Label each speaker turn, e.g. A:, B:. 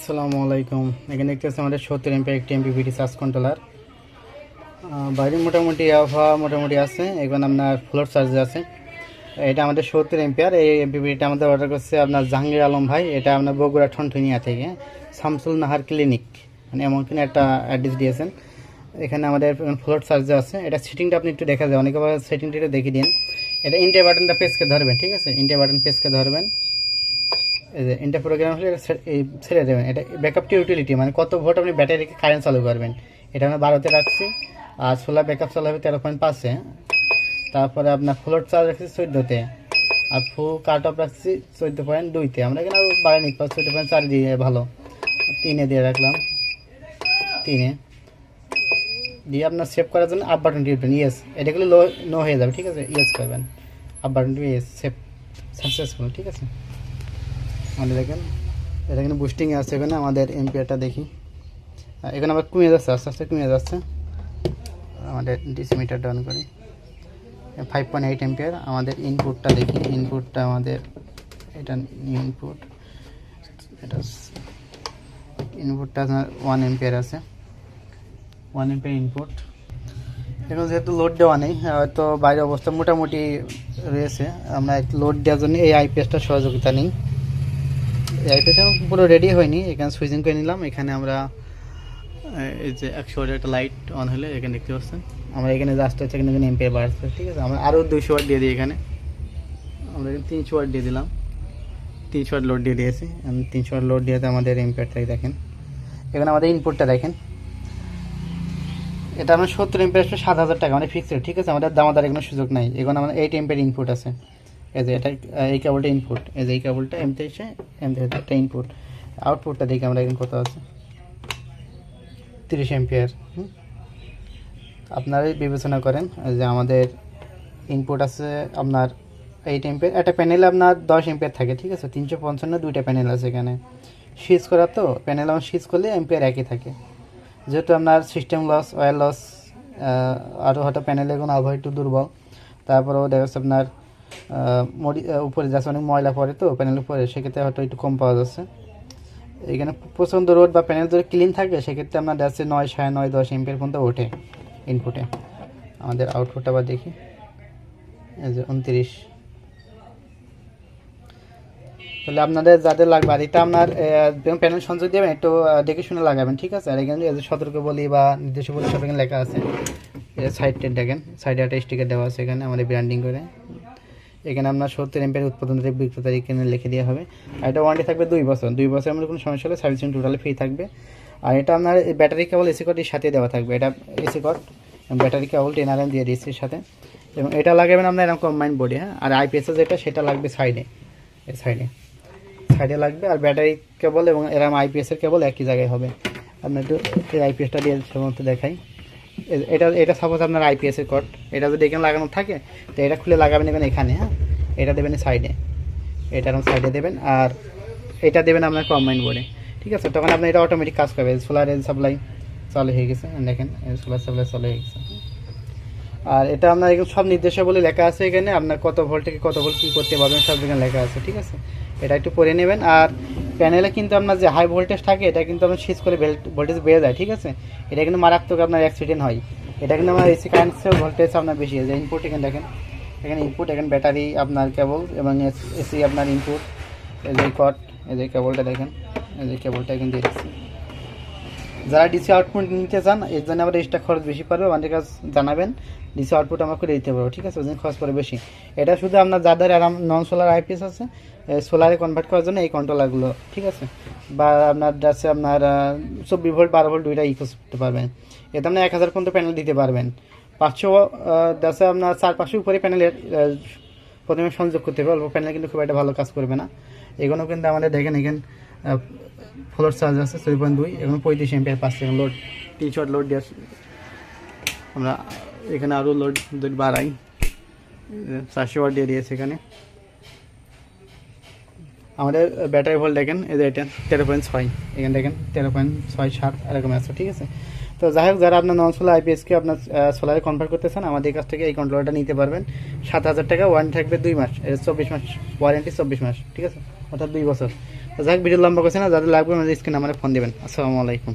A: আসসালামু আলাইকুম। এখানে দেখতে পাচ্ছি আমাদের সত্তর এমপি একটি এমপিভিটি চার্জ কন্ট্রোলার বাইরে মোটামুটি আবহাওয়া মোটামুটি আছে, এখন আপনার ফ্লোর চার্জ আছে। এটা আমাদের সত্তর এমপিয়ার এই এমপিভিটিটা আমাদের অর্ডার করছে আপনার জাহাঙ্গীর আলম ভাই। এটা আপনার বগুড়া ঠনঠনিয়া থেকে, শামসুল নাহার ক্লিনিক মানে এমন কিনা একটা অ্যাড্রেস দিয়েছেন। এখানে আমাদের ফ্লোর চার্জ আছে। এটা সেটিংটা আপনি একটু দেখা যায়, অনেকে সেটিংটা একটু দেখিয়ে দিন। এটা ইন্ডিয়া বাটনটা পেসকে ধরবেন, ঠিক আছে? ইন্ডিয়া বাটন পেসকে ধরবেন। এই ইন্টার প্রোগ্রাম হলে এটা ছেড়ে দেবেন। এটা ব্যাকআপ টু ইউটিলিটি মানে কত ভোল্ট আপনি ব্যাটারিকে কারেন্ট চালু করবেন। এটা আমরা বারোতে রাখছি, আর সোলার ব্যাকআপ চালু হবে তেরো পয়েন্ট পাঁচে। তারপরে আপনার ফ্লোট চার্জ রাখছি চোদ্দোতে, আর ফু কাট অফ রাখছি চোদ্দ পয়েন্ট দুইতে। আমরা আরও বাড়াই নিতে পারি চোদ্দ পয়েন্ট চার দিয়ে ভালো। তিনে দিয়ে রাখলাম। তিনে। দিয়ে আপনার সেভ করার জন্য আপ বাটন টিপবেন ইয়েস এটাগুলো লো নো হয়ে যাবে, ঠিক আছে? ইয়েস করবেন। আপ বাটন টিপে ইয়েস সেভ সাকসেসফুল ঠিক আছে? আমাদের দেখেন এটা এখানে বুস্টিং আছে এখানে আমাদের এমপিআরটা দেখি। এখানে আবার কমে যাচ্ছে আস্তে আস্তে কমে যাচ্ছে। আমাদের ডিসি মিটার ডাউন করি। ফাইভ পয়েন্ট এইট এমপিআর আমাদের ইনপুটটা দেখি। ইনপুটটা আমাদের এটা ইনপুট এটা ইনপুটটা আপনার ওয়ান এমপিআর আছে। ওয়ান এমপিআর ইনপুট এখন যেহেতু লোড দেওয়া নেই হয়তো বাইরের অবস্থা মোটামুটি রয়েছে। আমরা লোড দেওয়ার জন্য এই আইপিএসটা সহযোগিতা নিই। এখন পুরো রেডি হয়নি। এখানে সুইচিং করে নিলাম। এখানে আমরা এই যে একশো একটা লাইট অন হলে এখানে দেখতে পাচ্ছেন। আমরা এখানে জাস্ট হচ্ছে এখানে এখানে এমপিআর বাড়ছে ঠিক আছে? আমরা আরও দুইশো ওয়াট দিয়ে দিই এখানে। আমরা এখানে তিনশো ওয়াট দিয়ে দিলাম। তিনশো ওয়াট লোড দিয়ে দিয়েছি। তিনশো ওয়াট লোড দিয়ে আমাদের এমপিআরটাই দেখেন। এখানে আমাদের ইনপুটটা দেখেন। এটা আমার সত্তর এমপিআর সাত হাজার টাকা মানে ফিক্সড ঠিক আছে? আমাদের দামাদার কোনো সুযোগ নাই। এখানে আমার এইট এমপিআর ইনপুট আছে। এই যে এটা এই কেবলটা ইনপুট এই যে এই কেবলটা এমতে এসে এমতে একটা ইনপুট আউটপুটটা দেখি আমরা এখন কত আছে তিরিশ এমপিআর আপনারাই বিবেচনা করেন যে আমাদের ইনপুট আছে আপনার এইট এমপিআর একটা প্যানেলে আপনার দশ এমপিআর থাকে ঠিক আছে তিনশো পঞ্চান্ন দুইটা প্যানেল আছে এখানে সুইচ করা তো প্যানেল আমার সুইচ করলে এমপিআর একই থাকে যেহেতু আপনার সিস্টেম লস অয়েল লস আরও হয়তো প্যানেলের কোনো আবহাওয়া একটু দুর্বল তারপরেও দেখা যাচ্ছে আপনার উপরে যাচ্ছে, অনেক ময়লা পড়ে তো প্যানেলের উপরে, সেক্ষেত্রে হয়তো একটু কম পাওয়া যাচ্ছে। এখানে প্রচণ্ড রোড বা প্যানেল যদি ক্লিন থাকে, সেক্ষেত্রে আপনার যাচ্ছে নয়, সাড়ে নয়, দশ এমপির পর্যন্ত ওঠে ইনপুটে আমাদের আউটপুট আবার দেখি। উনত্রিশ। তাহলে আপনাদের যাদের লাগবে আর এটা আপনার প্যানেল সংযোগ দেবেন, একটু দেখে শুনে লাগাবেন, ঠিক আছে? আর এখানে সতর্ক বলি বা নির্দেশ বলি, সব এখানে লেখা আছে। সাইডটা দেখেন সাইডে একটা স্টিকার দেওয়া আছে এখানে, আমাদের ব্র্যান্ডিং করে। এখানে আপনার সত্তর এমপের উৎপাদন তারিখ বিক্রয় তারিখ এখানে লিখে দেওয়া হবে। আর এটা ওয়ারেন্টি থাকবে দুই বছর। দুই বছরের মধ্যে কোনো সমস্যা হলে সার্ভিসিং টোটালি ফ্রি থাকবে। আর এটা আপনার ব্যাটারি কেবল এসি কটের সাথে দেওয়া থাকবে। এটা AC cord battery cable ten R দিয়ে দিয়েছি সাথে। এবং এটা লাগাবেন আপনার এরকম কম্বাইন বডি হ্যাঁ? আর আইপিএসএস যেটা, সেটা লাগবে সাইডে সাইডে সাইডে লাগবে। আর ব্যাটারি কেবল এবং এরকম আইপিএসের কেবল একই জায়গায় হবে। আপনি একটু আইপিএসটা দিয়ে সমস্ত দেখাই। এটা এটা সাপোজ আপনার আইপিএসের কট এটা যদি এখানে লাগানো থাকে, তো এটা খুলে লাগাবেন এখানে এখানে হ্যাঁ? এটা দেবেন সাইডে এটা সাইডে দেবেন, আর এটা দেবেন আপনার কম্বাইন বোর্ডে ঠিক আছে? তখন আপনার এটা অটোমেটিক কাজ করবে সোলারের সাপ্লাই চালু হয়ে গেছে দেখেন সোলার সাপ্লাই চালু হয়ে গেছে। আর এটা আপনার এখানে সব নির্দেশাবলী লেখা আছে এখানে। আপনার কত ভোল্ট থেকে কত ভোল্ট কী করতে পারবেন সব এখানে লেখা আছে, ঠিক আছে? এটা একটু পড়ে নেবেন। আর প্যানেলে কিন্তু আপনার যে হাই ভোল্টেজ থাকে, এটা কিন্তু আপনার সিজ করে ভোল্টেজ বেড়ে যায় ঠিক আছে? এটা কিন্তু মারাত্মক আপনার অ্যাক্সিডেন্ট হয়। এটা কিন্তু আমার এসি কারেন্টের ভোল্টেজ আপনার বেশি হয়ে যায় ইনপুট এখানে দেখেন। এখানে ইনপুট এখানে ব্যাটারি আপনার কেবল এবং এসি আপনার ইনপুট এই যে কট এই যে কেবলটা দেখেন, এই যে কেবলটা এখানে দিয়ে যারা ডিসি আউটপুট নিতে চান, এর জন্য আবার এক্সট্রা খরচ বেশি পড়বে, আমাদের কাছে জানাবেন। ডিসি আউটপুট আমরা করে দিতে পারব ঠিক আছে? ওই জন্য খরচ পড়ে বেশি। এটা শুধু আপনার যাদের আরাম নন সোলার আইপিএস আছে সোলারে কনভার্ট করার জন্য এই কন্ট্রোলারগুলো ঠিক আছে? বা আপনার যাচ্ছে আপনার চব্বিশ ভোল্ট বারো ভোল্ট দুইটা ইউজ করতে পারবেন। এতে আপনি এক হাজার পর্যন্ত প্যানেল দিতে পারবেন। পাঁচশো যাচ্ছে আপনার চার পাঁচশো উপরে প্যানেলের প্রথমে সংযোগ করতে হবে। অল্প প্যানেল কিন্তু খুব একটা ভালো কাজ করবে না। এগুলো কিন্তু আমাদের দেখেন এখানে ফ্লোর চার্জ আছে ছয় পয়েন্ট দুই এবং পঁয়ত্রিশ এমপিআর পাচ্ছে লোড টি শর্ট লোড দিয়ে আমরা এখানে আরও লোড যদি বাড়াই। চারশো ওয়াট দিয়ে দিয়েছে এখানে। আমাদের ব্যাটারি ভোল্ট দেখেন যে এটা তেরো পয়েন্ট ছয়। এখানে দেখেন তেরো পয়েন্ট ছয় সাত এরকম আছে, ঠিক আছে? তো যাই হোক, যারা আপনার নন সোলার আইপিএসকে আপনার সোলারে কনভার্ট করতে চান, আমাদের কাছ থেকে এই কন্ট্রোলারটা নিতে পারবেন। সাত হাজার টাকা ওয়ারেন্টি থাকবে দুই মাস চব্বিশ মাস ওয়ারেন্টি চব্বিশ মাস, ঠিক আছে? অর্থাৎ দুই বছর। যাক ভিডিও লম্বা করছে না যাদের লাগবে আমাদের স্ক্রিন আমার ফোন দেবেন। আসসালামু আলাইকুম।